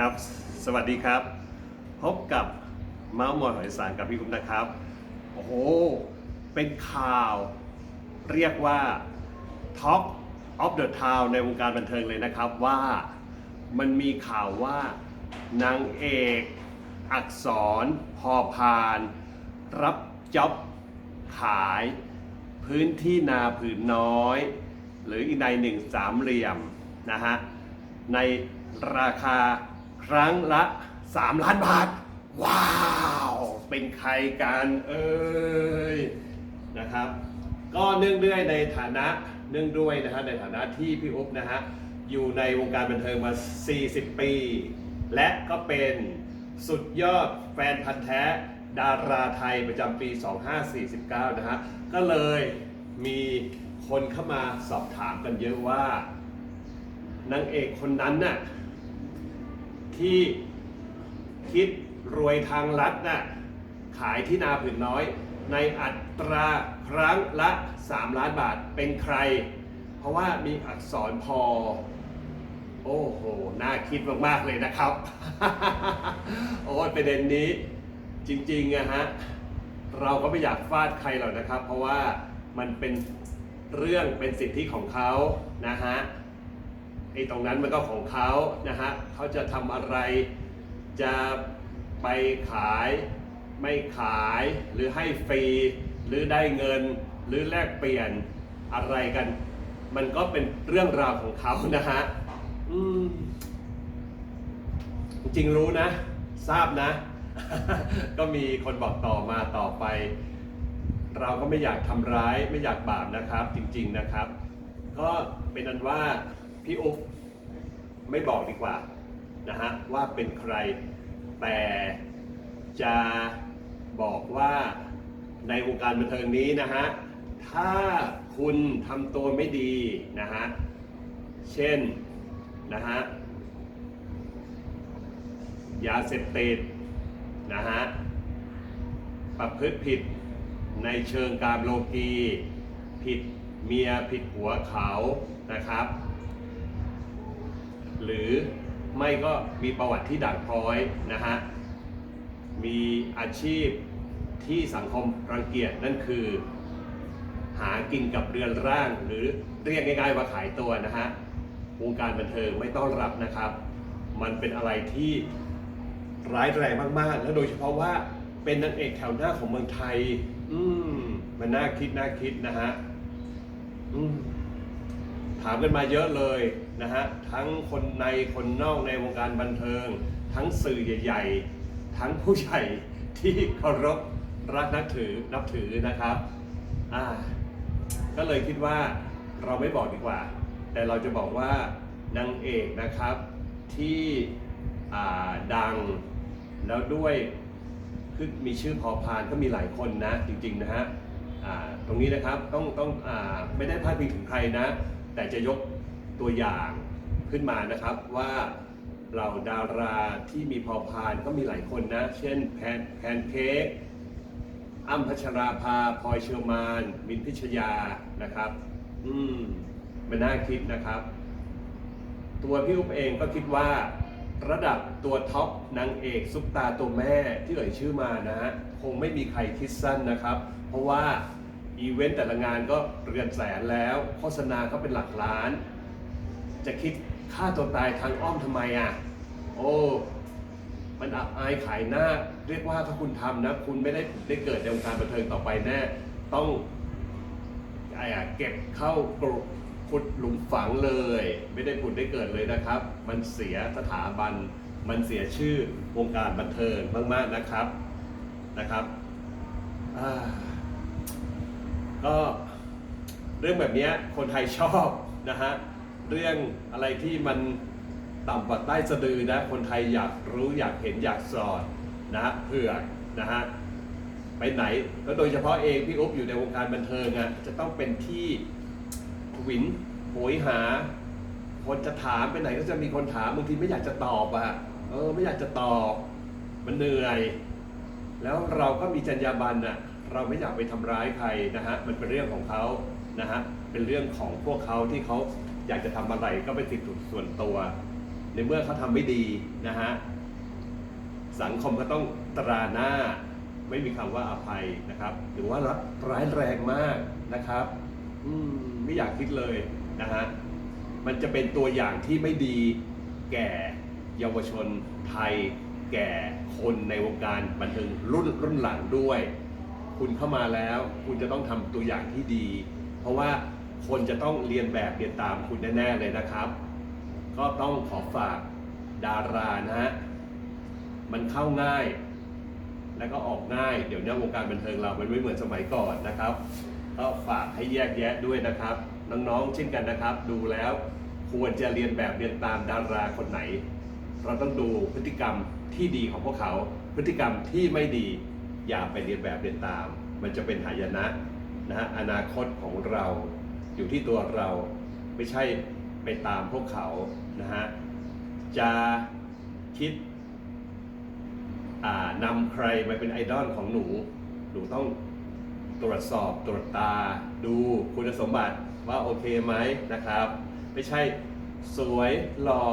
ครับ สวัสดีครับ พบกับเมาส์มอยหอยสารกับพี่กุ๊บนะครับ โอ้โห เป็นข่าว เรียกว่า Talk of the Town ในวงการบันเทิงเลยนะครับว่ามันมีข่าวว่านางเอก อักษร พอพาน รับจ็อบขาย พื้นที่นาผืนน้อย หรืออีกในหนึ่งสามเหลี่ยมนะฮะในราคา ครั้งละ 3 ล้านบาท ว้าว เป็นใครกันเอ้ยนะครับ ก็เนื่องด้วยในฐานะเนื่องด้วยนะฮะในฐานะที่พี่อุ๊บนะฮะอยู่ในวงการบันเทิงมา 40 ปี และก็เป็นสุดยอดแฟนพันธ์แท้ดาราไทยประจำปี 2549 นะฮะ ก็เลยมีคนเข้ามาสอบถามกันเยอะว่านางเอกคนนั้นน่ะ ที่คิดรวยทางลัดน่ะขายที่นาผืนน้อย ในอัตราครั้งละ 3 ล้านบาทเป็นใคร เพราะว่ามีอักษรพอ โอ้โห น่าคิดมาก ๆ เลยนะครับ โอ้ยประเด็นนี้จริงๆอะฮะเราก็ไม่อยากฟาดใครหรอกนะครับ เพราะว่ามันเป็นเรื่องเป็นสิทธิของเขานะฮะ อ้ตรงนั้นมันก็ของเขานะฮะเขาจะทำอะไรจะไปขายไม่ขายหรือให้ฟรี หรือได้เงิน หรือแลกเปลี่ยนอะไรกัน มันก็เป็นเรื่องราวของเขานะฮะอืมจริงรู้นะ ทราบนะ ก็มีคนบอกต่อมาต่อไป เราก็ไม่อยากทำร้ายไม่อยากบาปนะครับ จริง ๆนะครับ ก็เป็นอันว่า พี่อุ๊บไม่บอกดีกว่านะฮะว่าเป็นใครแต่จะบอกว่าในวงการบันเทิงนี้นะฮะถ้าคุณทำตัวไม่ดีนะฮะเช่นนะฮะยาเสพติดนะฮะประพฤติผิดในเชิงการโลกี ผิดเมียผิดหัวเขานะครับ หรือไม่ก็มีประวัติที่ด่างพร้อยนะฮะ มีอาชีพที่สังคมรังเกียจนั่นคือ หากินกับเรือนร่าง หรือเรียกง่ายๆว่าขายตัวนะฮะ วงการบันเทิงไม่ต้อนรับนะครับ มันเป็นอะไรที่ร้ายแรงมากๆ และโดยเฉพาะว่าเป็นนางเอกแถวหน้าของเมืองไทย อืม มันน่าคิดน่าคิดนะฮะ อืม ถามกันมาเยอะเลยนะฮะทั้งคนในคนนอกในวงการบันเทิง ทั้งสื่อใหญ่ๆ ทั้งผู้ใหญ่ที่เคารพรักนับถือนับถือนะครับอ่าก็เลยคิดว่าเราไม่บอกดีกว่า แต่เราจะบอกว่านางเอกนะครับที่ดังแล้วด้วยคือมีชื่อพอพานก็มีหลายคนนะจริงๆนะฮะตรงนี้นะครับต้องต้องอไม่ได้พาดพิงถึงใครนะ แต่จะยกตัวอย่างขึ้นมานะครับว่าเราดาราที่มีพอพานก็มีหลายคนนะ เช่นแพนแพนเค้กอ้ำพัชราภาพลอยเชอร์มาน มินพิชยานะครับ อืมมันน่าคิดนะครับ ตัวพี่อุ๊บเองก็คิดว่าระดับตัวท็อปนางเอกซุปตาตัวแม่ที่เอ่ยชื่อมานะฮะคงไม่มีใครคิดสั้นนะครับ เพราะว่า อีเวนต์แต่ละงานก็เรือนแสนแล้ว โฆษณาก็เป็นหลักล้าน จะคิดฆ่าตัวตายทางอ้อมทำไมอะ โอ้ มันอับอายขายหน้า เรียกว่าถ้าคุณทำนะ คุณไม่ได้ได้เกิดในวงการบันเทิงต่อไปแน่ ต้องไอ้อะเก็บเข้ากรุขุดหลุมฝังเลย ไม่ได้ผุดได้เกิดเลยนะครับ มันเสียสถาบัน มันเสียชื่อวงการบันเทิงมาก ๆนะครับนะครับอ่า ก็เรื่องแบบนี้คนไทยชอบนะฮะเรื่องอะไรที่มันต่ำกว่าใต้สะดือนะคนไทยอยากรู้อยากเห็นอยากสอดนะฮะเผื่อนะฮะไปไหนแล้วโดยเฉพาะเองพี่อุ๊บอยู่ในวงการบันเทิงอะจะต้องเป็นที่ทวินโหยหา คนจะถามไปไหนก็จะมีคนถามบางทีไม่อยากจะตอบอะเออไม่อยากจะตอบมันเหนื่อย แล้วเราก็มีจรรยาบรรณอะ เราไม่อยากไปทำร้ายใครนะฮะมันเป็นเรื่องของเขานะฮะเป็นเรื่องของพวกเขาที่เขาอยากจะทำอะไรก็เป็นสิทธิส่วนตัว ในเมื่อเขาทำไม่ดีนะฮะสังคมก็ต้องตราหน้าไม่มีคำว่าอภัยนะครับ หรือว่าร้ายแรงมากนะครับ อืมไม่อยากคิดเลยนะฮะมันจะเป็นตัวอย่างที่ไม่ดีแก่เยาวชนไทย แก่คนในวงการบันเทิงรุ่นรุ่นหลังด้วย คุณเข้ามาแล้ว คุณจะต้องทำตัวอย่างที่ดี เพราะว่าคนจะต้องเรียนแบบเรียนตามคุณแน่ๆเลยนะครับ ก็ต้องขอฝากดารานะฮะมันเข้าง่าย แล้วก็ออกง่าย เดี๋ยวนี้วงการบันเทิงเรามันไม่เหมือนสมัยก่อนนะครับก็ฝากให้แยกแยะด้วยนะครับ น้องๆเช่นกันนะครับ ดูแล้วควรจะเรียนแบบเรียนตามดาราคนไหน เราต้องดูพฤติกรรมที่ดีของพวกเขา พฤติกรรมที่ไม่ดี อย่าไปเรียนแบบเรียนตาม มันจะเป็นหายนะนะฮะอนาคตของเราอยู่ที่ตัวเราไม่ใช่ไปตามพวกเขานะฮะจะคิดนำใครมาเป็นไอดอลของหนู หนูต้องตรวจสอบตรวจตาดูคุณสมบัติว่าโอเคไหมนะครับ ไม่ใช่สวยหล่อ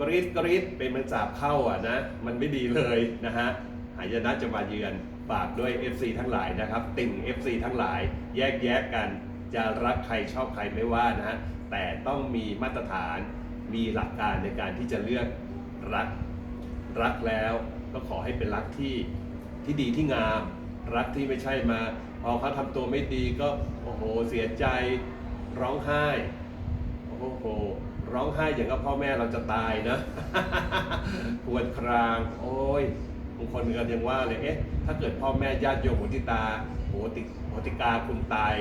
กรีดกรีดเป็นมันจาบเข้าอะนะ มันไม่ดีเลยนะฮะ หายนะจะมาเยือนฝากด้วย FC ทั้งหลายนะครับ ติ่ง FC ทั้งหลาย แยกแยะกันจะรักใครชอบใครไม่ว่านะฮะแต่ต้องมีมาตรฐานมีหลักการในการที่จะเลือกรัก รักแล้วก็ขอให้เป็นรักที่ที่ดีที่งาม รักที่ไม่ใช่มา พอเขาทำตัวไม่ดีก็โอ้โหเสียใจร้องไห้โอ้โหร้องไห้อย่างกับพ่อแม่เราจะตายนะปวดคราง โอ้ย บางคนก็ยังว่าเลยเอ๊ะถ้าเกิดพ่อแม่ญาติโยมโหติตาโหติโหติกาคุณตาย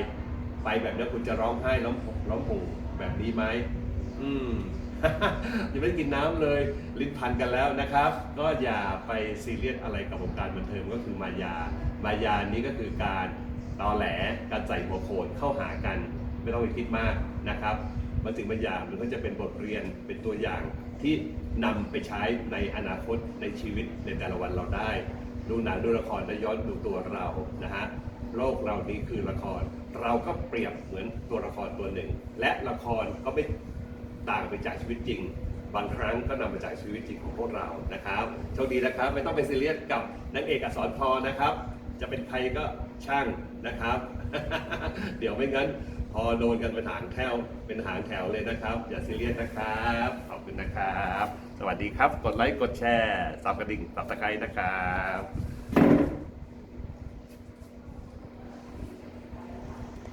ไปแบบนี้คุณจะร้องไห้ร้องร้องห่มแบบนี้ไหมอืมยังไม่กินน้ำเลยลิ้นพันกันแล้วนะครับ ก็อย่าไปซีเรียสอะไรกับวงการบันเทิงก็คือมายา มายานี้ก็คือการตอแหลการใส่หัวโขนเข้าหากัน ไม่ต้องไปคิดมากนะครับบางสิ่งบางอย่างมันก็จะเป็นบทเรียนเป็นตัวอย่าง ที่นำไปใช้ในอนาคตในชีวิตในแต่ละวันเราได้ ดูหนังดูละครและย้อนดูตัวเรานะฮะโลกเรานี้คือละคร เราก็เปรียบเหมือนตัวละครตัวหนึ่ง และละครก็ไม่ต่างไปจากชีวิตจริง บางครั้งก็นำมาจากชีวิตจริงของพวกเรานะครับโชคดีนะครับ ไม่ต้องไปซีเรียสกับนางเอกอักษรพอนะครับ จะเป็นใครก็ช่างนะครับ เดี๋ยวไม่งั้น พอโดนกันเป็นหางแถวเป็นหางแถวเลยนะครับ อย่าซีเรียสนะครับ ขอบคุณนะครับ สวัสดีครับ กดไลค์ กดแชร์ซับกระดิ่งซับตะไคร้นะครับ